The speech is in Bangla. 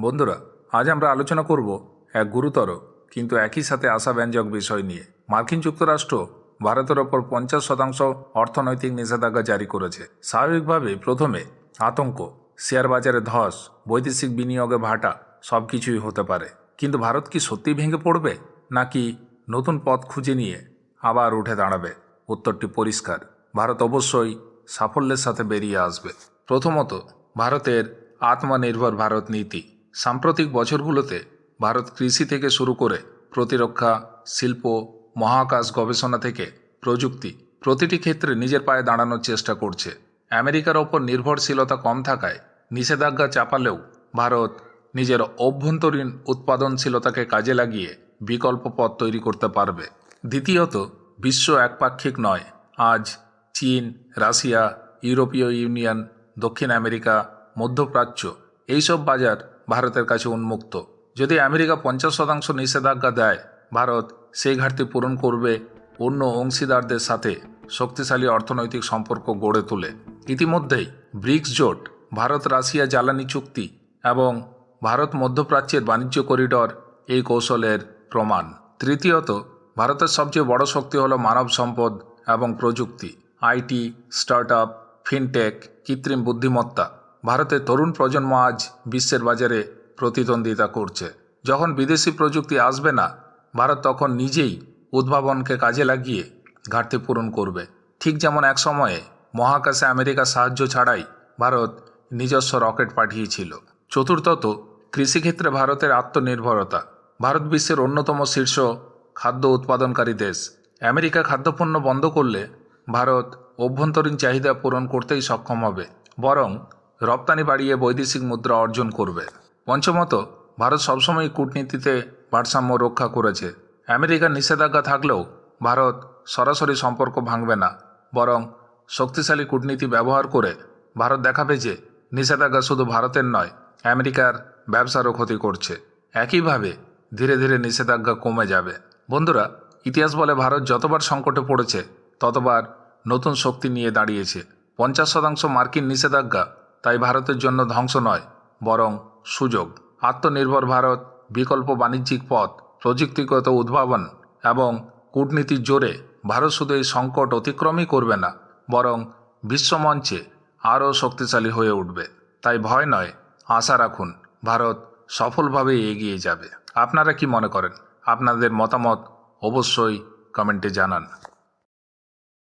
বন্ধুরা, আজ আমরা আলোচনা করব এক গুরুতর কিন্তু একই সাথে আশাব্যঞ্জক বিষয় নিয়ে। মার্কিন যুক্তরাষ্ট্র ভারতের ওপর পঞ্চাশ শতাংশ অর্থনৈতিক নিষেধাজ্ঞা জারি করেছে। স্বাভাবিকভাবে প্রথমে আতঙ্ক শেয়ার বাজারে ধস, বৈদেশিক বিনিয়োগে ভাটা সব কিছুই হতে পারে। কিন্তু ভারত কি সত্যি ভেঙে পড়বে, নাকি নতুন পথ খুঁজে নিয়ে আবার উঠে দাঁড়াবে? উত্তরটি পরিষ্কার। ভারত অবশ্যই সাফল্যের সাথে বেরিয়ে আসবে। প্রথমত, ভারতের আত্মনির্ভর ভারত নীতি। সাম্প্রতিক বছরগুলোতে ভারত কৃষি থেকে শুরু করে প্রতিরক্ষা, শিল্প, মহাকাশ গবেষণা থেকে প্রযুক্তি প্রতিটি ক্ষেত্রে নিজের পায়ে দাঁড়ানোর চেষ্টা করছে। আমেরিকার ওপর নির্ভরশীলতা কম থাকায় নিষেধাজ্ঞা চাপালেও ভারত নিজের অভ্যন্তরীণ উৎপাদনশীলতাকে কাজে লাগিয়ে বিকল্প পথ তৈরি করতে পারবে। দ্বিতীয়ত, বিশ্ব একপাক্ষিক নয়। আজ চীন, রাশিয়া, ইউরোপীয় ইউনিয়ন, দক্ষিণ আমেরিকা, মধ্যপ্রাচ্য এইসব বাজার ভারতের কাছে উন্মুক্ত। যদি আমেরিকা পঞ্চাশ শতাংশ নিষেধাজ্ঞা দেয়, ভারত সেই ঘাটতি পূরণ করবে অন্য অংশীদারদের সাথে শক্তিশালী অর্থনৈতিক সম্পর্ক গড়ে তোলে। ইতিমধ্যেই ব্রিক্স জোট, ভারত রাশিয়া জ্বালানি চুক্তি এবং ভারত মধ্যপ্রাচ্যের বাণিজ্য করিডর এই কৌশলের প্রমাণ। তৃতীয়ত, ভারতের সবচেয়ে বড় শক্তি হলো মানব সম্পদ এবং প্রযুক্তি, আইটি স্টার্ট আপ ফিনটেক, কৃত্রিম বুদ্ধিমত্তা। ভারতের তরুণ প্রজন্ম আজ বিশ্বের বাজারে প্রতিদ্বন্দ্বিতা করছে। যখন বিদেশি প্রযুক্তি আসবে না, ভারত তখন নিজেই উদ্ভাবনকে কাজে লাগিয়ে ঘাটতি পূরণ করবে। ঠিক যেমন এক সময়ে মহাকাশে আমেরিকার সাহায্য ছাড়াই ভারত নিজস্ব রকেট পাঠিয়েছিল। চতুর্থত, কৃষিক্ষেত্রে ভারতের আত্মনির্ভরতা। ভারত বিশ্বের অন্যতম শীর্ষ খাদ্য উৎপাদনকারী দেশ। আমেরিকা খাদ্যপণ্য বন্ধ করলে ভারত অভ্যন্তরীণ চাহিদা পূরণ করতেই সক্ষম হবে। বরং রপ্তানি বাড়িয়ে বৈদেশিক মুদ্রা অর্জন করবে। পঞ্চমত, ভারত সবসময় কূটনীতিতে ভারসাম্য রক্ষা করেছে। আমেরিকার নিষেধাজ্ঞা থাকলেও ভারত সরাসরি সম্পর্ক ভাঙবে না, বরং শক্তিশালী কূটনীতি ব্যবহার করে ভারত দেখাবে যে নিষেধাজ্ঞা শুধু ভারতের নয়, আমেরিকার ব্যবসারও ক্ষতি করছে। একইভাবে ধীরে ধীরে নিষেধাজ্ঞা কমে যাবে। বন্ধুরা, ইতিহাস বলে ভারত যতবার সংকটে পড়েছে, ততবার নতুন শক্তি নিয়ে দাঁড়িয়েছে। পঞ্চাশ শতাংশ মার্কিন নিষেধাজ্ঞা তাই ভারতের জন্য ধ্বংস নয়, বরং সুযোগ। আত্মনির্ভর ভারত, বিকল্প বাণিজ্যিক পথ, প্রযুক্তিগত উদ্ভাবন এবং কূটনীতির জোরে ভারত শুধু এই সংকট অতিক্রমই করবে না, বরং বিশ্বমঞ্চে আরও শক্তিশালী হয়ে উঠবে। তাই ভয় নয়, আশা রাখুন, ভারত সফলভাবে এগিয়ে যাবে। আপনারা কি মনে করেন? আপনাদের মতামত অবশ্যই কমেন্টে জানান।